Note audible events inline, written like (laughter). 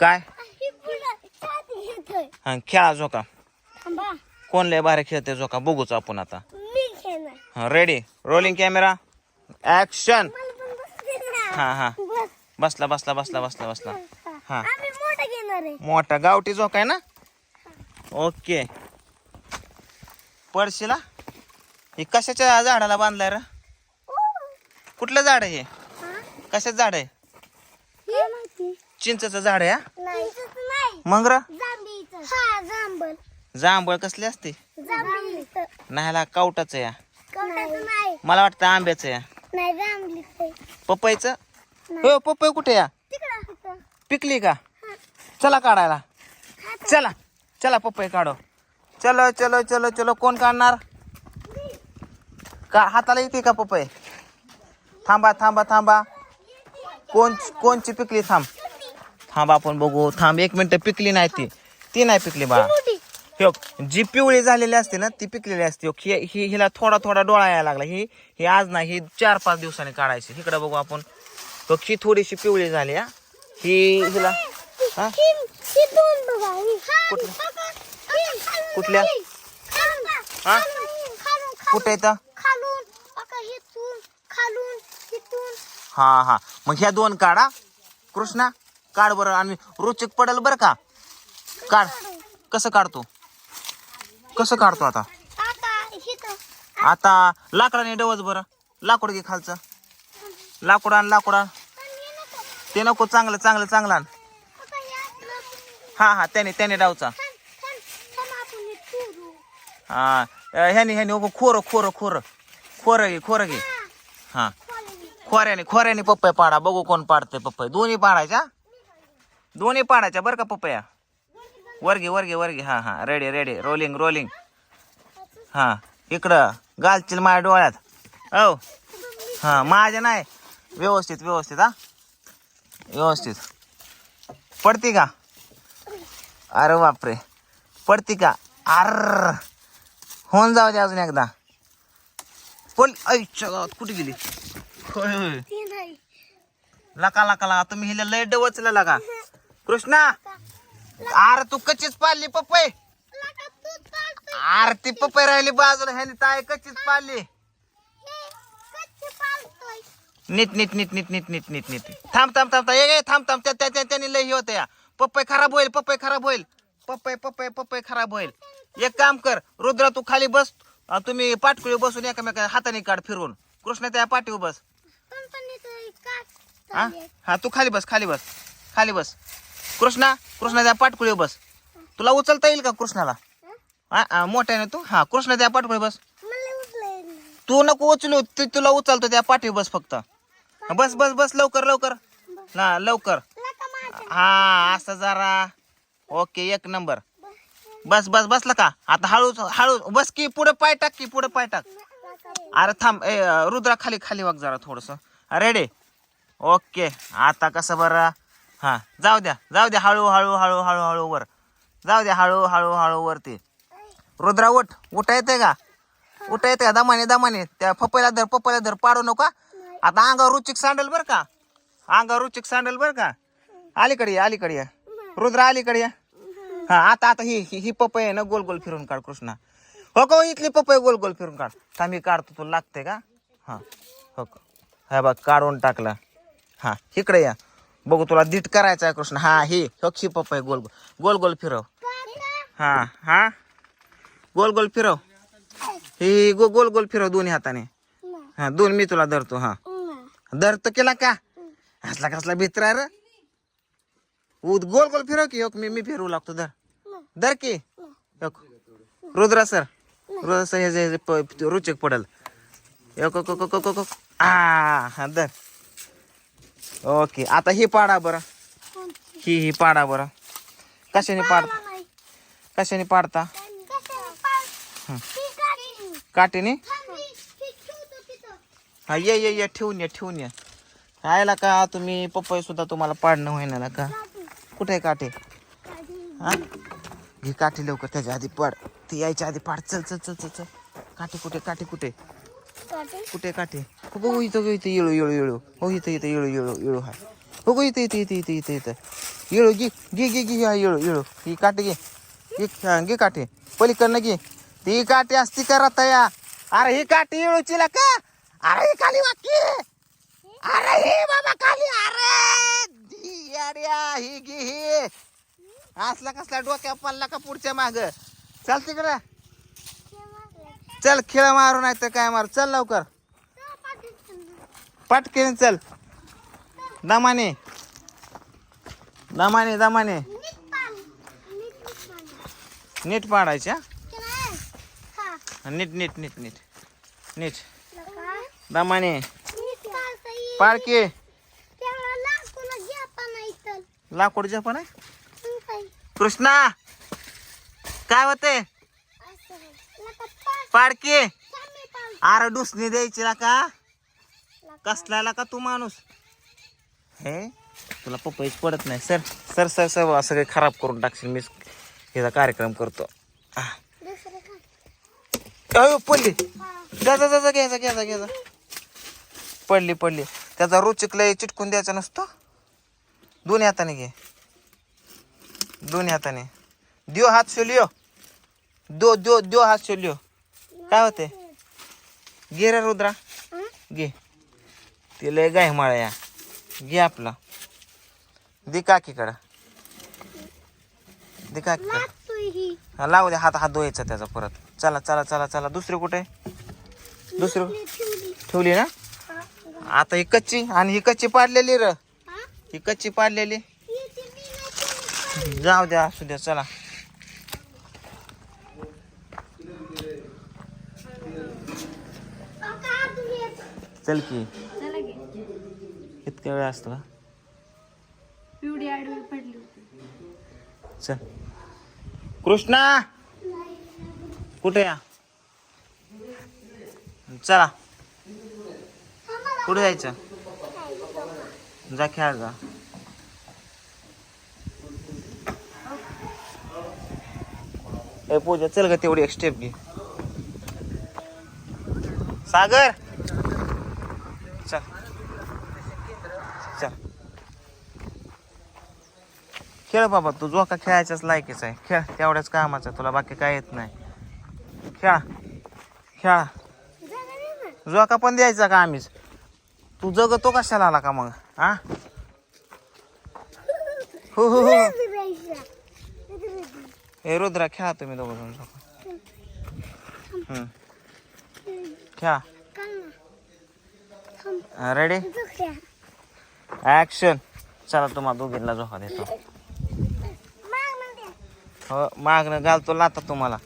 काय? ही हा खेळा झोका. कोण लय भारी खेळते झोका? बघूच आपण आता. हा रेडी रोलिंग कॅमेरा ऍक्शन. हा हा. बस. बसला बसला बसला बसला बसला. हा. मोठं गावठी झोका आहे ना? ओके. पडशीला हे कशाच्या झाडाला बांधलाय र? कुठलं झाड आहे हे? कशाचं झाड आहे? चिंचचं झाड आहे हा? नाही. नाही. मग र? जांभळीचं. हा जांभळ. जांभळ कसली असते? जांभळीचं. नाही कावटाचं या. कवटाचं नाही. मला वाटतं आंब्याचं या. नाही जांभळीचं. पपईचं? हो पपई कुठे या? तिकडं पिकली का? चला काढायला. चला. चला पपई काढो. चलो चलो चलो चलो कोण काढणार? का हाताला येते का पपई? थांबा थांबा थांबा. कोण कोणची पिकली थांब. थांब आपण बघू. थांब एक मिनिट पिकली नाही ती. ती नाही पिकली बा. मोठी जी पिवळी झालेली असते ना ती पिकलेली असते. हो, ही हिला थोडा थोडा डोळा यायला लागला. ही ही आज नाही ही चार पाच दिवसांनी काढायची. इकडे बघू आपण. तो ही थोडीशी पिवळी झाली हा. ही हिला हा. ही कुठल्या? हा? कुठे येतं हा हा. मग ह्या दोन काढा. कृष्णा काढ बरं आणि रुचिक पडल बरं का? काढ. कसं काढतो? कसं काढतो आता? आता लाकडाने डवच बरं. लाकूड घे खालचं. लाकूड आण लाकूड आण. ते नको चांगलं चांगलं चांगलं आण. हे हा त्याने त्याने डावचा. हे. हा ह्याने ह्याने हो खोरं खोरं खोरं. खोरं घे खोरं घे. हा. खोऱ्याने खोऱ्याने पप्पया पाडा. बघू कोण पाडते पप्पया. दोन्ही पाडायच्या दोन्ही पाडायच्या बरं का पप्पया वर घे वर घे वर घे हा हा. रेडी रेडी रोलिंग रोलिंग हा. इकडं. घालतील माझ्या डोळ्यात. हो हा माझ्या नाही. व्यवस्थित व्यवस्थित हा. व्यवस्थित. पडती का? अरे बापरे. पडती का? अर होऊन जाऊ दे अजून एकदा. पल ऐच्या गावात कुठे गेली? लका लका लका. तुम्ही हिला लय डवचला लगा (laughs) कृष्णा! अरे तू कच्चीच पाळली चालतोय. अरे ती पपई राहिली बाजूला. ह्याने ताय कच्चीच पाळली कच्चे. नीट नीट नीट नीट नीट नीट नीट नीट. थांब थांब थांब थांब. ए, थांब थांब. त्या त्या- त्या- त्याने लय हे होतं या. पपई खराब होईल पपई खराब होईल. पपई पपई पपई खराब होईल. एक काम कर रुद्रा तू खाली बस. तुम्ही पाटकुळी बसून एकामेका हाताने काढ फिरवून. कृष्णा त्या पाठीवर बस. हा. हा तू खाली बस खाली बस. खाली बस. कृष्णा कृष्णा त्या पाटकुळी बस. तुला उचलता येईल का कृष्णाला? हा, हा, मोठ्याने तू? हा कृष्णा त्या पाटकुळी बस. तू नको उचलू ती तुला उचलतो त्या पाठी बस फक्त. बस बस बस लवकर लवकर. ना लवकर. हा असं जरा. ओके एक नंबर. बस. बस बसला का? आता हळू हळू बस की पुढे पाय टाक की पुढे पाय टाक. अरे थांब ए रुद्रा खाली खाली वाग जरा थोडस. रेडी ओके आता कसं बरं? हा जाऊ द्या जाऊ द्या हळू हळू हळू हळू हळू वर. जाऊ द्या हळू हळू हळू वरती. रुद्रा उठ. उठा येते का? उठा येते का? दमाने दमाने. त्या पपईला धर पपईला धर पाडू नका. आता अंगावर रुचिक सांडल बर का? अंगावर रुचिक सांडल बर का? अलीकडे या अलीकडे या. रुद्रा अलीकडे या. हा आता आता ही ही ही पपई आहे ना गोल गोल फिरून काढ कृष्णा. हो का हो, इथली पपई गोल गोल फिरून काढ. थांबी काढतो तुला लागते का? हा हो का. हा बघ काढून टाकला. हा इकडे या. बघू तुला दीट करायचा आहे कृष्ण. हा ही हो पप्पा आहे गोल गोल गोल गोल फिरव. हा हा. गोल गोल फिरव. ही गो गोल गोल फिरव दोन्ही हाताने. हा दोन मी तुला धरतो हा. नाही. धरतो केला का? हसला कसला भित्र आहे रे. उ- गोल गोल फिरव की एक मी मी फिरवू लागतो धर. धर की. एक. रुद्रा सर. रुद्रा सर हे जे- रुचक पडल. एक एक. आ हा धर. ओके आता ही पाडा बरं? ही ही पाडा बरं. कशाने पाड. कशाने पाडता? थांब, ही- ये ये ये ठेवून ये ठेवून ये. राहायला का? तुम्ही पपई सुद्धा तुम्हाला पाडणं होईना का. कुठे. गाडी. हा? घे काठी लवकर त्याच्या आधी पाड. ती यायच्या आधी पाड. चल चल चल चल चल. काठी कुठे काठी कुठे. कुठे काठी? हो हो, इथं इथं येळू येळू येळू हो इथं इथं येळू येळू येळू हाय बघू इथे इथे इथे इथे इथे इथं. येळू घे घे घे घे हा येळू येळू ही काठी घे. घे हा, घे काठी. पलीकडनं घे. ती काठी असती का रताया अरे ही काठी येळूची ला का अरे ही खाली वाकी अरे हे बाबा खाली. अरे दी अरे ही घे हे. असला कसला डोक्या पल्ला का पुढच्या माग? चल तिकडं. चल खेळ मारू नाही तर काय मारू? चल लवकर. पटकेन चल. दमाने. दमाने दमाने. नीट पाडायच्या नीट नीट नीट नीट. नीट. दमाने. पाडके लाकूड पण आहे. कृष्णा काय होते पाडके. अरे डुसणी द्यायची ला का? कसला का तू माणूस? हे तुला पपईच पडत नाही. सर सर सर सर सगळे खराब करून टाकशील. मी याचा कार्यक्रम करतो. अयो पडली. जा जा जा जा, घ्यायचा घ्यायचा घ्यायचा पडली पडली. त्याचा रुचिकला चिटकून द्यायचा नसतो. दोन्ही हाताने घे. दोन्ही हाताने. दियो हात शोलियो दो दो दो हात शोलियो काय होते घे रे रुद्रा. घे. ते लय गाय माळ्या घे आपला. दे काकीकडं. दे काकीकडं. हा, लावू दे. हात हात धुवायचा त्याचा परत. चला चला चला चला. दुसरी कुठे दुसरी? ठेवली ना? आता ही कच्ची आणि ही कच्ची पाडलेली र. ही कच्ची पाडलेली. जाऊ द्या असू द्या. चला. चल की. इतका वेळ असतो का? पिवडी आडवी पडली होती. चल. कृष्णा! कुठे या? चला. कुठे जायचं? जा खेळ जा. ए पूजा चल ग तेवढी एक स्टेप घे. सागर! खेळ बाबा तू जो का खेळायच्याच लायकीच आहे. खेळ तेवढ्याच कामाचं तुला बाकी काय येत नाही. खेळा खेळा. जोका पण द्यायचा का आम्हीच? तू जगतो कशाला आला का मग हा? हो हो हो. ए रुद्रा खेळा तुम्ही दोघं जण. खेळा. रेडी ऍक्शन चला तुम्हाला दोघींना झोका देतो. हो मागणं घालतो लाता तुम्हाला.